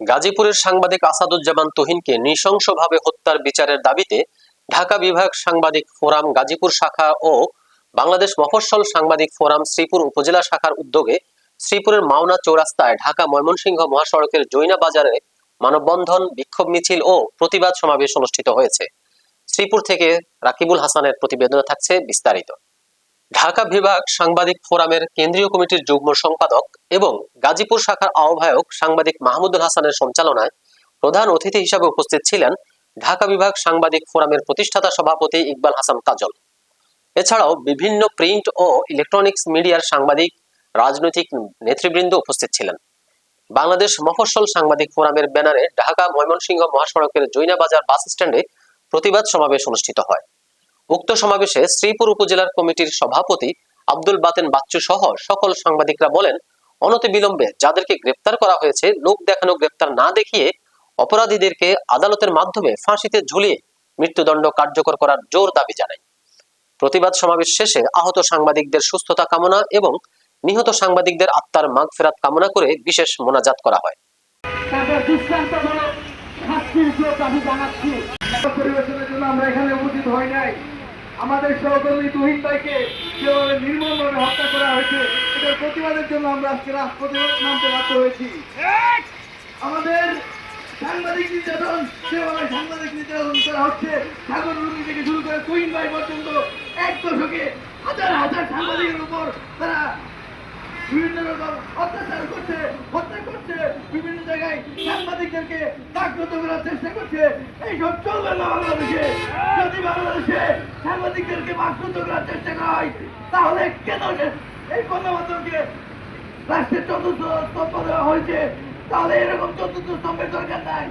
গাজীপুরের সাংবাদিক আসাদুজ্জামান তুহিনকে নৃশংসভাবে হত্যার বিচারের দাবিতে ঢাকা বিভাগ সাংবাদিক ফোরাম গাজীপুর শাখা ও বাংলাদেশ মফস্বল সাংবাদিক ফোরাম শ্রীপুর উপজেলা শাখার উদ্যোগে শ্রীপুরের মাওনা চৌরাস্তায় ঢাকা ময়মনসিংহ মহাসড়কের জৈনা বাজারে মানববন্ধন, বিক্ষোভ মিছিল ও প্রতিবাদ সমাবেশ অনুষ্ঠিত হয়েছে। শ্রীপুর থেকে রাকিবুল হাসানের প্রতিবেদনে থাকছে বিস্তারিত। ঢাকা বিভাগ সাংবাদিক ফোরামের কেন্দ্রীয় কমিটির যুগ্ম সম্পাদক এবং গাজীপুর শাখার আহ্বায়ক সাংবাদিক মাহমুদুল হাসানের সঞ্চালনায় প্রধান অতিথি হিসাবে উপস্থিত ছিলেন ঢাকা বিভাগ সাংবাদিক ফোরামের প্রতিষ্ঠাতা সভাপতি ইকবাল হাসান কাজল। এছাড়াও বিভিন্ন প্রিন্ট ও ইলেকট্রনিক্স মিডিয়ার সাংবাদিক, রাজনৈতিক নেতৃবৃন্দ উপস্থিত ছিলেন। বাংলাদেশ মফস্বল সাংবাদিক ফোরামের ব্যানারে ঢাকা ময়মনসিংহ মহাসড়কের জৈনা বাজার বাস স্ট্যান্ডে প্রতিবাদ সমাবেশ অনুষ্ঠিত হয়। উক্ত সমাবেশে শ্রীপুর উপজেলার কমিটির সভাপতি আব্দুল বাতেন বাচ্চু সহ সকল সাংবাদিকরা বলেন, অনতি অনতিবিলম্বে যাদেরকে গ্রেপ্তার করা হয়েছে, লোক দেখানো গ্রেপ্তার না দেখিয়ে অপরাধীদেরকে আদালতের মাধ্যমে ফাঁসিতে ঝুলিয়ে মৃত্যুদণ্ড কার্যকর করার জোর দাবি জানায়। প্রতিবাদ সমাবেশ শেষে আহত সাংবাদিকদের সুস্থতা কামনা এবং নিহত সাংবাদিকদের আত্মার মাগ ফেরাত কামনা করে বিশেষ মোনাজাত করা হয়। আমরা এখানে উপস্থিত নাই। আমাদের সহকর্মী তুহিন ভাইকে যেভাবে নির্মমভাবে হত্যা করা হয়েছে এটার প্রতিবাদের জন্য আমরা আজকে রাজপথে নামতে বাধ্য হয়েছি। আমাদের সাংবাদিক নির্যাতন সেভাবে সাংবাদিক নির্যাতন করা হচ্ছে। সাগর রুমি থেকে শুরু করে তুহিন ভাই পর্যন্ত এক দশকে হাজার হাজার সাংবাদিকের উপর তারা বিভিন্ন রকম অত্যাচার করছে হত্যা করছে বিভিন্ন জায়গায় সাংবাদিকদেরকে জাগ্রত করার চেষ্টা করছে। এইসব চলবে না বাংলাদেশে। বাংলাদেশে সাংবাদিকদেরকে বাক্য করার চেষ্টা করা হয়। তাহলে কেন এই গণমাধ্যমকে রাষ্ট্রের চতুর্থ স্তম্ভ দেওয়া হয়েছে? তাহলে এরকম চতুর্থ স্তম্ভের দরকার নাই।